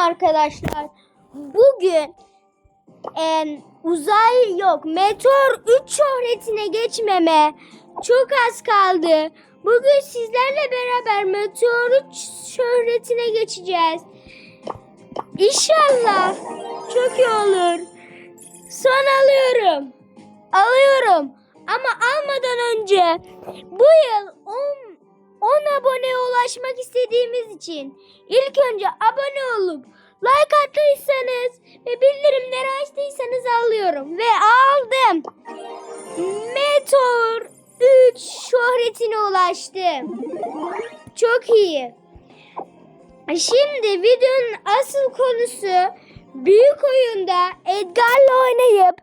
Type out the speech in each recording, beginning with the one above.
arkadaşlar. Bugün em, uzay yok. Meteor 3 şöhretine geçmeme çok az kaldı. Bugün sizlerle beraber Meteor 3 şöhretine geçeceğiz. İnşallah çok iyi olur. Son alıyorum. Alıyorum. Ama almadan önce bu yıl 10 10 aboneye ulaşmak istediğimiz için ilk önce abone olup like attıysanız ve bildirimleri açtıysanız alıyorum ve aldım. Meteor 3 şöhretine ulaştım. Çok iyi. Şimdi videonun asıl konusu büyük oyunda Edgar'la oynayıp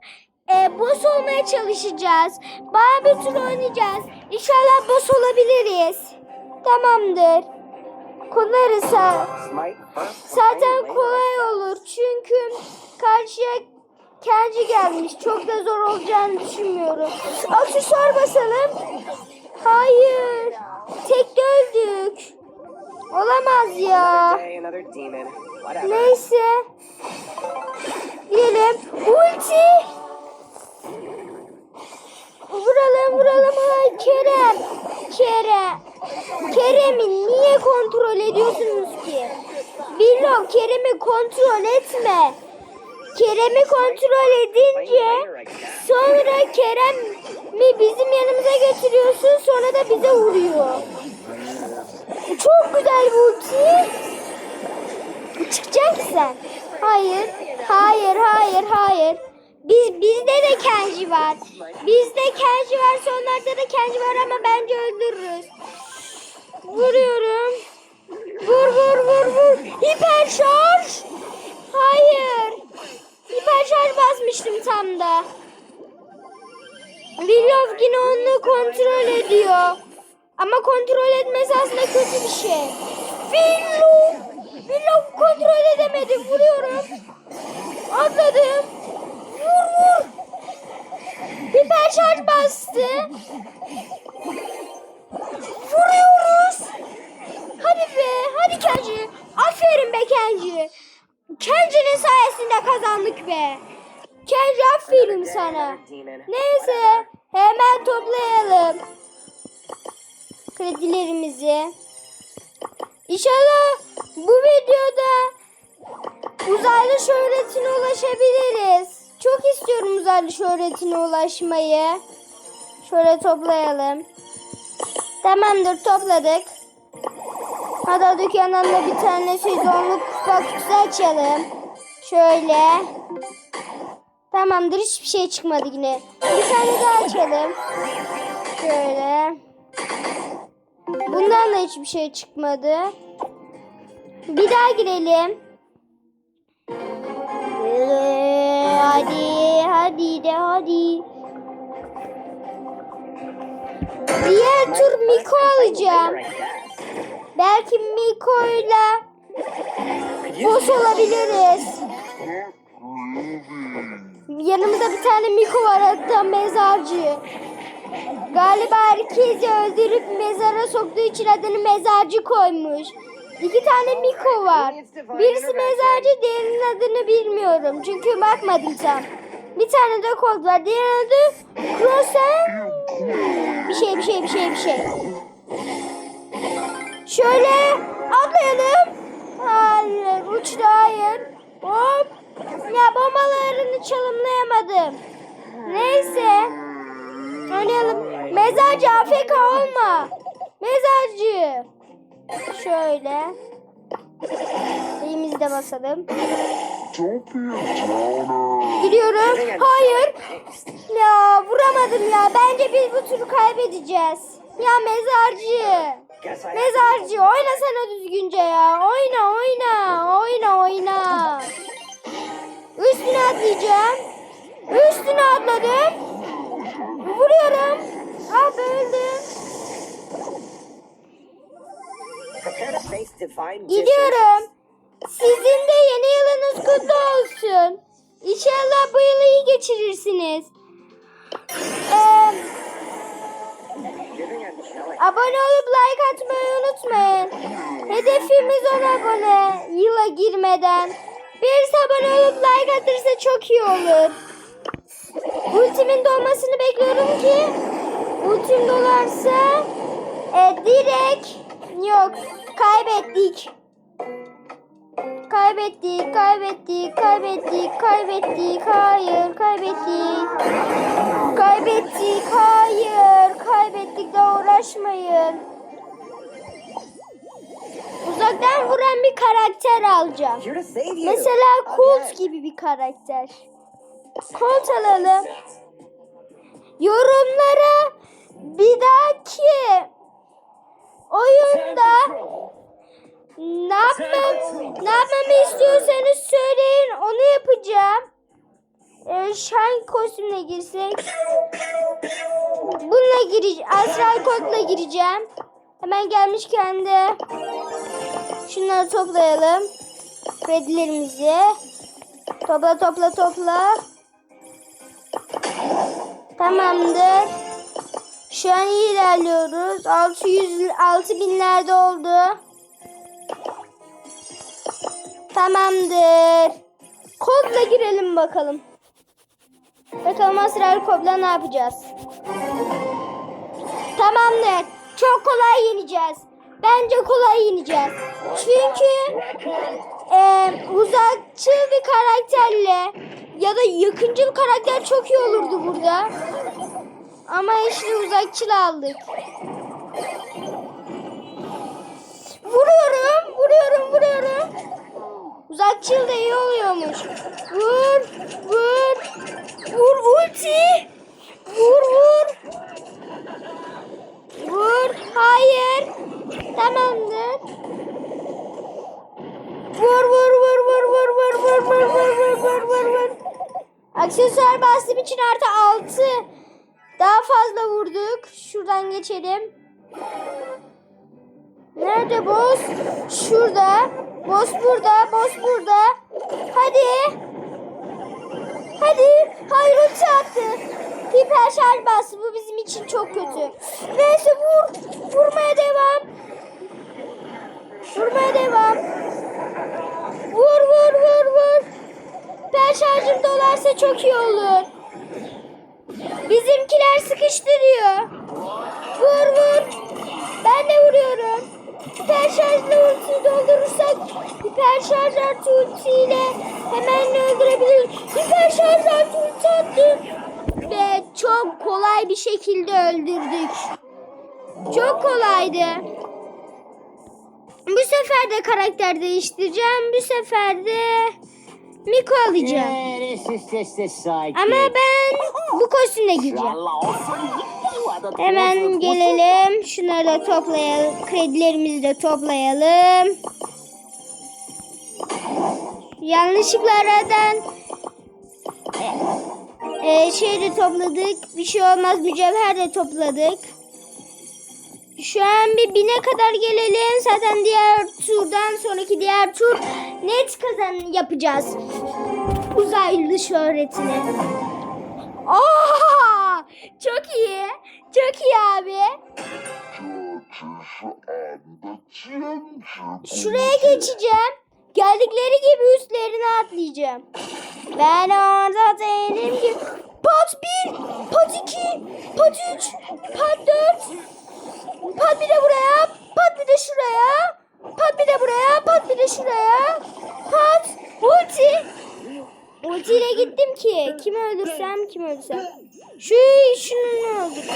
e, boss olmaya çalışacağız. Bayağı tur oynayacağız. İnşallah boss olabiliriz. Tamamdır. Konarsa zaten kolay olur. Çünkü karşıya Kenci gelmiş. Çok da zor olacağını düşünmüyorum. Aksesuar basalım. Hayır. Tekte öldük. Olamaz ya. Neyse. Gidelim. Ulti. Vuralım vuralım. Ay Kerem. Kerem. Kerem'i niye kontrol ediyorsunuz ki? Bilmiyorum Kerem'i kontrol etme. Kerem'i kontrol edince sonra Kerem'i bizim yanımıza getiriyorsun sonra da bize vuruyor. Çok güzel bir ulti. Çıkacak sen. Hayır. Hayır, hayır, hayır. Biz bizde de Kenji var. Bizde Kenji var, sonlarda da Kenji var ama bence öldürürüz. Vuruyorum. Vur vur vur vur. Hiper şarj. Hayır. Hiper şarj basmıştım tam da. Willow yine onu kontrol ediyor. Ama kontrol etmesi aslında kötü bir şey. Willow. Willow kontrol edemedim. Vuruyorum. Atladım. Hiper şarj bastı. Vuruyoruz. Hadi be. Hadi Kenji. Aferin be Kenji. Kenji'nin sayesinde kazandık be. Kenji aferin sana. Neyse. Hemen toplayalım. Kredilerimizi. İnşallah bu videoda uzaylı şöhretine ulaşabiliriz. Çok istiyorum uzaylı şöhretine ulaşmayı. Şöyle toplayalım. Tamamdır topladık. Hadi dükkandan da bir tane sezonluk kupa kutusu açalım. Şöyle. Tamamdır hiçbir şey çıkmadı yine. Bir tane daha açalım. Şöyle. Bundan da hiçbir şey çıkmadı. Bir daha girelim. Ee, hadi, hadi de hadi. Diğer tur Miko alacağım. Belki Miko'yla boss olabiliriz. Yanımızda bir tane Miko var hatta mezarcı. Galiba herkesi öldürüp mezara soktuğu için adını mezarcı koymuş. İki tane Miko var. Birisi mezarcı, diğerinin adını bilmiyorum. Çünkü bakmadım tam. Bir tane de kod var. Diğer adı Crossen. Bir şey, bir şey, bir şey, bir şey. Şöyle atlayalım. Hayır, uçtu hayır. Hop. Ya bombalarını çalımlayamadım. Neyse. Oynayalım. Mezarcı AFK olma. Mezarcı. Şöyle. Elimizi de basalım. Gidiyorum. Hayır. Ya vuramadım ya. Bence biz bu turu kaybedeceğiz. Ya mezarcı. Mezarcı oyna sana düzgünce ya. Oyna oyna. Oyna oyna. Üstüne atlayacağım. Üstüne atladım. Vuruyorum. Ah Gidiyorum. Sizin de yeni yılınız kutlu olsun. İnşallah bu yılı iyi geçirirsiniz. Ee, Abone olup like atmayı unutmayın. Hedefimiz 10 abone yıla girmeden. Birisi abone olup like atırsa çok iyi olur. Ultimin dolmasını bekliyorum ki ultim dolarsa e, direkt yok kaybettik. Kaybettik, kaybettik, kaybettik, kaybettik, hayır, kaybettik. Kaybettik, hayır, kaybettik de uğraşmayın. Uzaktan vuran bir karakter alacağım. Mesela Colt gibi bir karakter. Colt alalım. Yorumlara bir dahaki oyunda ne yapmam, ne yapmamı istiyorsanız söyleyin onu yapacağım. Ee, Şahin kostümüne girsek. Bununla gireceğim. Astral kodla gireceğim. Hemen gelmişken de şunları toplayalım. Kredilerimizi. Topla topla topla. Tamamdır. Şu an iyi ilerliyoruz. 600 6000'lerde oldu. Tamamdır. Kodla girelim bakalım. Bakalım Asrar kodla ne yapacağız? Tamamdır. Çok kolay yeneceğiz. Bence kolay yeneceğiz. Çünkü e, uzakçıl bir karakterle ya da yakıncıl karakter çok iyi olurdu burada. Ama işte uzakçıl aldık. Vuruyorum, vuruyorum, vuruyorum. Uzakçıl da iyi oluyormuş. Vur, vur, geçelim. Nerede boss? Şurada. Boss burada. Boss burada. Hadi. Hadi. Hayır ulti attı. Hiper şarj bastı. Bu bizim için çok kötü. Neyse vur. Vurmaya devam. Vurmaya devam. Vur vur vur vur. Hiper şarjım dolarsa çok iyi olur. Bizimkiler sıkıştırıyor. Vur vur. Ben de vuruyorum. Hiper şarjla ultiyi doldurursak hiper şarj artı ultiyle hemen öldürebiliriz. Hiper şarj artı ulti attım. Ve çok kolay bir şekilde öldürdük. Çok kolaydı. Bu sefer de karakter değiştireceğim. Bu sefer de Miko alacağım. Ama ben bu kostümle gireceğim. Hemen gelelim. Şunları da toplayalım. Kredilerimizi de toplayalım. Yanlışlıkla aradan e, şey de topladık. Bir şey olmaz mücevher de topladık. Şu an bir bine kadar gelelim. Zaten diğer turdan sonraki diğer tur net kazan yapacağız. Uzaylı şöhretini. Şuraya geçeceğim. Geldikleri gibi üstlerine atlayacağım. Ben orada değilim ki. Pat 1, pat 2, pat 3, pat 4. Pat bir de buraya, pat bir de şuraya. Pat bir de buraya, pat bir de şuraya. Pat, ulti. Ultiyle gittim ki. Kimi öldürsem, kimi öldürsem. Şu şunu öldürsem.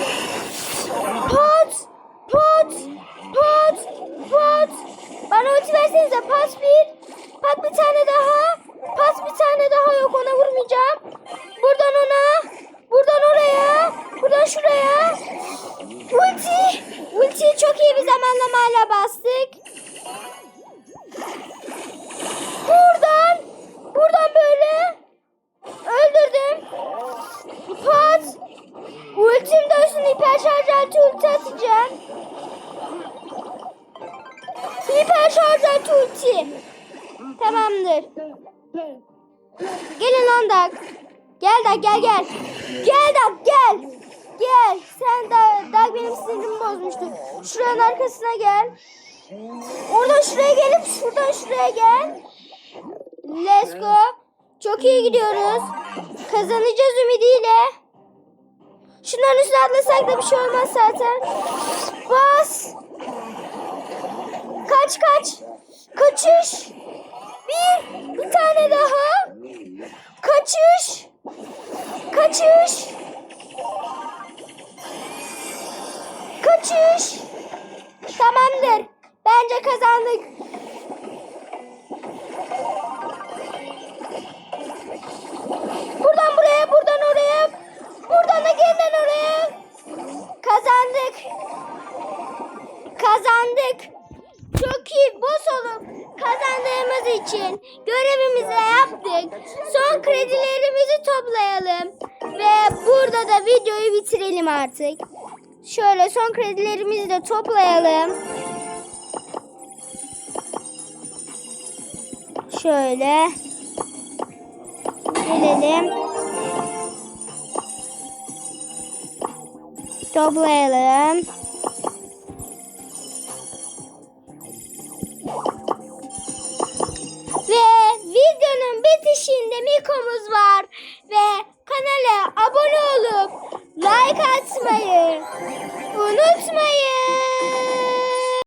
Pat, pat, pat, pat. Bana ulti versenize pat bir. Pat bir tane daha. Pat bir tane daha yok ona vurmayacağım. Buradan ona. Buradan oraya. Buradan şuraya. Ulti. Ultiyi çok iyi bir zamanlamayla bastık. Buradan. Buradan böyle. Öldürdüm. Pat. Ultim dönsün hiper şarj altı ulti atacağım. Hiper şarj ulti. Tamamdır. Gelin lan dak. Gel dak gel gel. Gel dak gel. Gel. Sen daha, daha benim sinirimi bozmuştun. Şuranın arkasına gel. Oradan şuraya gelip şuradan şuraya gel. Let's go. Çok iyi gidiyoruz. Kazanacağız ümidiyle. Şunların üstüne atlasak da bir şey olmaz zaten. Bas. Kaç kaç. Kaçış. Bir. Bir tane daha. Kaçış. Kaçış. Kaçış. Tamamdır. Bence kazandık. Buradan buraya, buradan oraya, buradan da yeniden oraya. Kazandık. Kazandık. Boss olup kazandığımız için görevimizi yaptık. Son kredilerimizi toplayalım. Ve burada da videoyu bitirelim artık. Şöyle son kredilerimizi de toplayalım. Şöyle. Gelelim. Toplayalım.